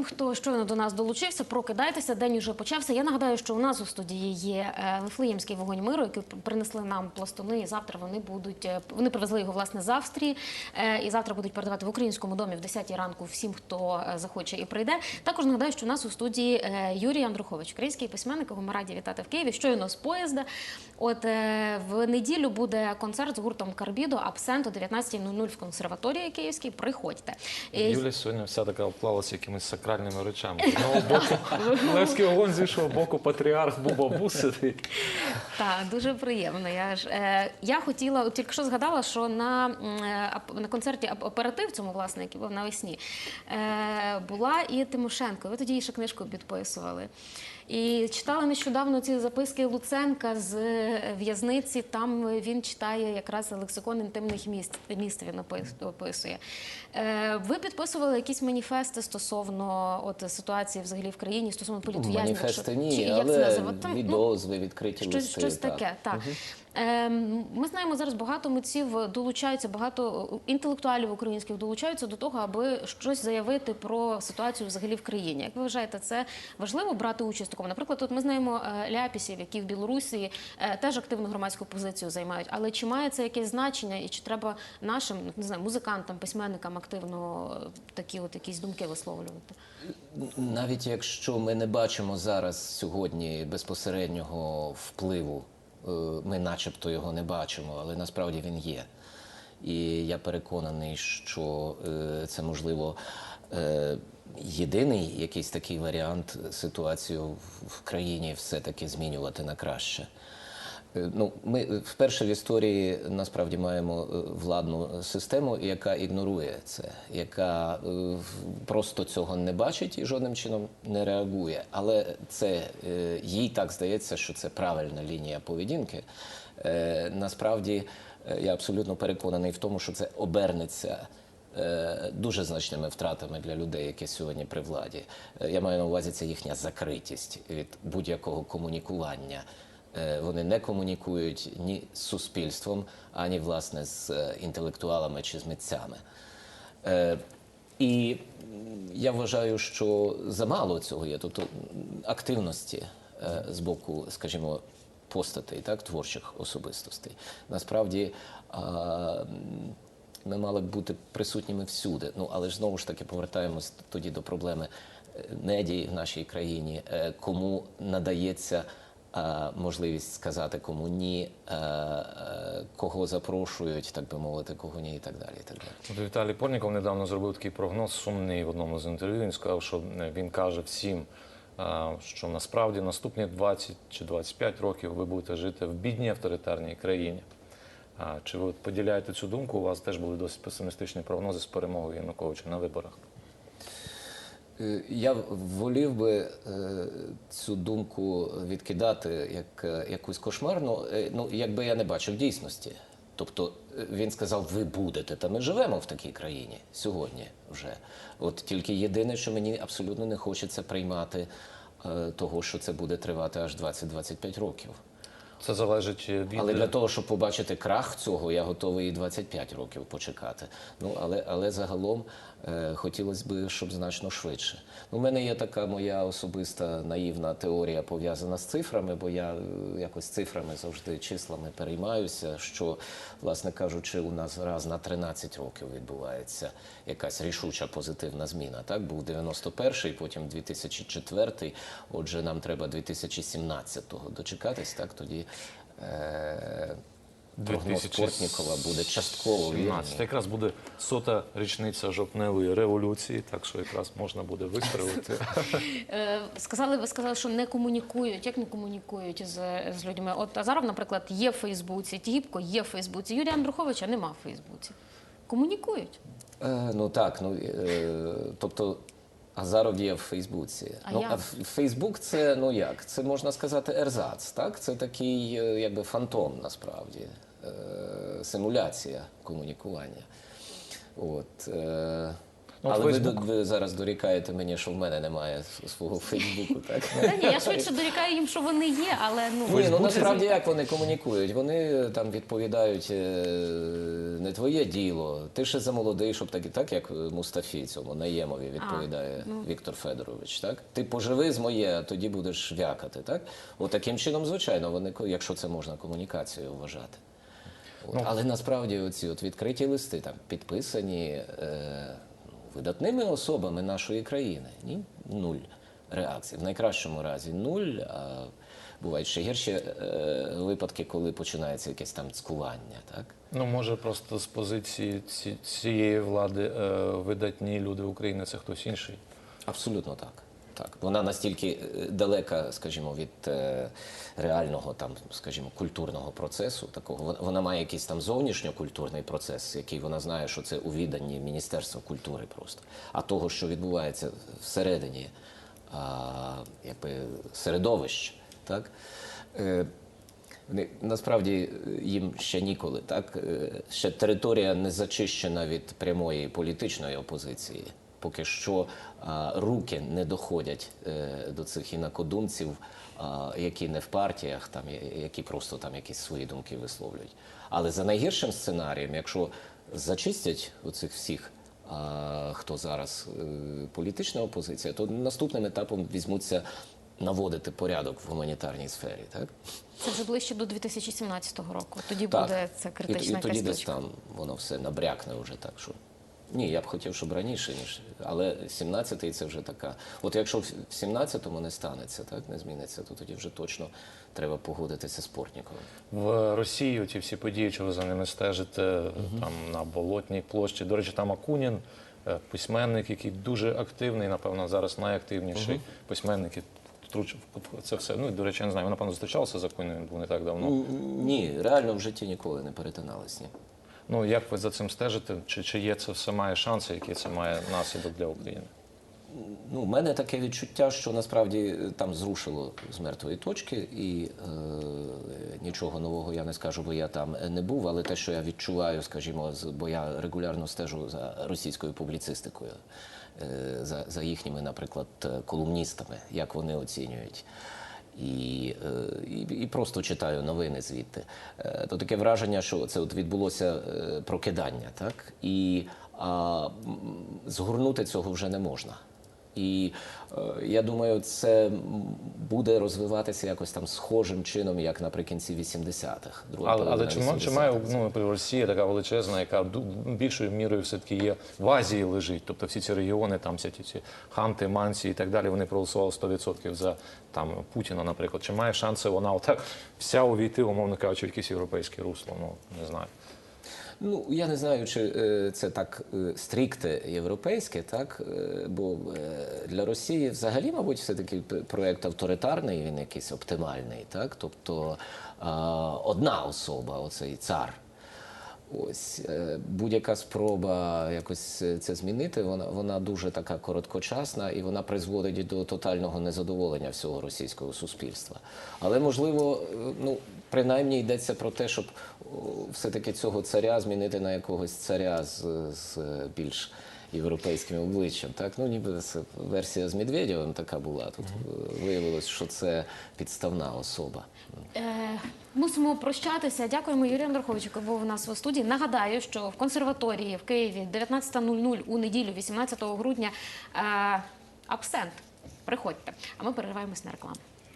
тим, хто щойно до нас долучився, прокидайтеся, день уже почався. Я нагадаю, що у нас у студії є е, Вифлеємський вогонь миру, який принесли нам пластуни. І завтра вони будуть е, вони привезли його власне з Австрії. е, І завтра будуть передавати в українському домі в 10 ранку всім, хто захоче і прийде. Також нагадаю, що у нас у студії Юрій Андрухович, український письменник, якого ми раді вітати в Києві. Щойно з поїзда. От в неділю буде концерт з гуртом Карбідо Абсент о 19.00 в консерваторії Київській. Приходьте. Юля сьогодні вся така обклалася якимись сакральними речами. З одного боку Левський огонь з іншого боку патріарх Бубабу сидить. Так, дуже приємно. Я ж е, я хотіла, тільки що згадала, що на, е, на концерті оператив цьому власне, який був навесні, е, була і Тимошенко. Ви тоді її ще книжку підписували. І читала нещодавно ці записки Луценка з е, в'язниці. Там він читає якраз лексикон інтимних міст. Міст він описує. Е, ви підписували якісь маніфести стосовно от ситуації взагалі в країні, стосовно політв'язнів? Маніфести ні, чи як це але називати? Там, ну, відозви, відкриті Щось, листи. щось так. таке, так. Ем, ми знаємо зараз багато митців долучаються, багато інтелектуалів українських долучаються до того, аби щось заявити про ситуацію взагалі в країні. Як ви вважаєте, це важливо брати участь такому? Наприклад, тут ми знаємо е, ляпісів, які в Білорусі е, теж активну громадську позицію займають. Але чи має це якесь значення, і чи треба нашим ну, не знаю, музикантам, письменникам активно е, такі от якісь думки висловлювати? Навіть якщо ми не бачимо зараз сьогодні безпосереднього впливу, е, ми начебто його не бачимо, але насправді він є. І я переконаний, що е, це можливо е, єдиний якийсь такий варіант ситуацію в країні все-таки змінювати на краще. Е, Ну, ми е, вперше в історії насправді маємо е, владну систему, яка ігнорує це, яка е, просто цього не бачить і жодним чином не реагує. Але це е, їй так здається, що це правильна лінія поведінки. Е, Насправді е, я абсолютно переконаний в тому, що це обернеться. е, Дуже значними втратами для людей, які сьогодні при владі. Е, Я маю на увазі це їхня закритість від будь-якого комунікування. Е, Вони не комунікують ні з суспільством, ані власне з е, інтелектуалами чи з митцями. Е, І я вважаю, що замало цього є, тобто активності з боку, скажімо, постатей, так, творчих особистостей. Насправді ми мали б бути присутніми всюди. Ну, але ж знову ж таки повертаємось тоді до проблеми недій в нашій країні, кому надається можливість сказати, кому ні, е, е, кого запрошують, так би мовити, кого ні, і так далі. І так далі. Віталій Порніков недавно зробив такий прогноз сумний в одному з інтерв'ю. Він сказав, що е, він каже всім, е, що насправді наступні 20 чи 25 років ви будете жити в бідній авторитарній країні. Чи ви поділяєте цю думку? У вас теж були досить песимістичні прогнози з перемогою Януковича на виборах. Е, Я волів би е, цю думку відкидати як е, якусь кошмарну, ну якби я не бачив дійсності. Тобто він сказав, ви будете, та ми живемо в такій країні сьогодні вже. От тільки єдине, що мені абсолютно не хочеться приймати того, що це буде тривати аж 20-25 років. Це залежить від Але для того, щоб побачити крах цього, я готовий і 25 років почекати. Ну але, але загалом е, хотілося б, щоб значно швидше. Ну, у мене є така моя особиста наївна теорія пов'язана з цифрами, бо я е, якось цифрами завжди числами переймаюся. Що, власне кажучи, у нас раз на 13 років відбувається якась рішуча позитивна зміна. Так був 91-й, потім 2004-й, Отже, нам треба 2017-го дочекатись. Так тоді е, прогноз 2017. Портнікова буде частково вірний. 17. Якраз буде сота річниця жовтневої революції, так що якраз можна буде вистрелити. Е, Сказали, ви сказали, що не комунікують. Як не комунікують з, з людьми? От Азаров, наприклад, є в Фейсбуці, Тігіпко є в Фейсбуці, Юрія Андруховича нема в Фейсбуці. Комунікують. Е, ну так, ну е, тобто. Азаров є в Фейсбуці. А ну, як? Фейсбук це ну як? Це можна сказати ерзац, так? Це такий е, якби фантом насправді, е, симуляція комунікування. От, е, Ну, Але ви, ви зараз дорікаєте мені, що в мене немає свого Фейсбуку, так? Та ні, я швидше дорікаю їм, що вони є, але ну Ні, ну насправді як вони комунікують? Вони там відповідають е, не твоє діло. Ти ще замолодий, щоб так і так, як Мустафі цьому Наємові відповідає Віктор Федорович. Так ти поживи з моє, а тоді будеш вякати. Так, от таким чином, звичайно, вони якщо це можна комунікацією вважати. От. Але насправді оці от відкриті листи там підписані е, ну, видатними особами нашої країни. Ні, нуль реакцій. В найкращому разі нуль. А бувають ще гірші е, випадки, коли починається якесь там цкування. Так? Ну, може, просто з позиції ці- цієї влади е, видатні люди України це хтось інший. Абсолютно так. Так, вона настільки е, далека, скажімо, від е, реального там, скажімо, культурного процесу. Такого Вона- має якийсь там зовнішньокультурний процес, який вона знає, що це у відданні Міністерства культури просто. А того, що відбувається всередині а, якби, середовищ, так. Е, насправді їм ще ніколи, так ще територія не зачищена від прямої політичної опозиції. Поки що руки не доходять е, до цих інакодумців, які не в партіях, там які просто там якісь свої думки висловлюють. Але за найгіршим сценарієм, якщо зачистять оцих всіх, а, хто зараз е, політична опозиція, то наступним етапом візьмуться наводити порядок в гуманітарній сфері, так? це вже ближче до 2017 року. Тоді Так. буде це І, критична і тоді якась десь там воно все набрякне вже так, що. Ні, я б хотів, щоб раніше, ніж. Але 17-й це вже така. От якщо в 17-му не станеться, так, не зміниться, то тоді вже точно треба погодитися з Портніковим. В Росії ці всі події, чи ви за ними стежите там на болотній площі. До речі, там Акунін, е, письменник, який дуже активний, напевно, зараз найактивніший письменник. і Це все. Ну до речі, я не знаю. Ви напевно зустрічалися з Акуніним, був не так давно. Ні, реально в житті ніколи не перетиналися. Ну як ви за цим стежите? Чи, чи є це все має шанси, які це має наслідок для України? Ну, в мене таке відчуття, що насправді е, там зрушило з мертвої точки, і е, нічого нового я не скажу, бо я там не був. Але те, що я відчуваю, скажімо, з- бо я регулярно стежу за російською публіцистикою, е, за, за їхніми, наприклад, е, колумністами, як вони оцінюють. І, е, і, і просто читаю новини звідти. Е, То таке враження, що це от відбулося е, прокидання, так? І а, згорнути цього вже не можна. І е, я думаю, це буде розвиватися якось там схожим чином, як наприкінці 80-х. друга Але, але чи, ма- чи має ну, Росія така величезна, яка більшою мірою все-таки є в Азії лежить? Тобто всі ці регіони, там всі ці, ці ханти, манці і так далі, вони проголосували 100% за там Путіна, наприклад. Чи має шанси вона отак вся увійти, умовно кажучи, в якесь європейське русло? Ну не знаю. Ну, я не знаю, чи е, це так е, стрікте європейське, так? Е, Бо для Росії взагалі, мабуть, все-таки проект проєкт авторитарний, він якийсь оптимальний, так? Тобто одна особа, оцей цар. Ось е, будь-яка спроба якось е, це змінити, вона, вона дуже така короткочасна і вона призводить до тотального незадоволення всього російського суспільства. Але можливо, е, ну принаймні йдеться про те, щоб все-таки цього царя змінити на якогось царя з, з більш європейським обличчям. Так, ну ніби версія з Медведєвим така була. Тут е, виявилось, що це підставна особа. Е, мусимо прощатися. Дякуємо Юрію Андруховичу, який був у нас у студії. Нагадаю, що в консерваторії в Києві 19.00 у неділю, 18 грудня, е, абсент. Приходьте. А ми перериваємось на рекламу.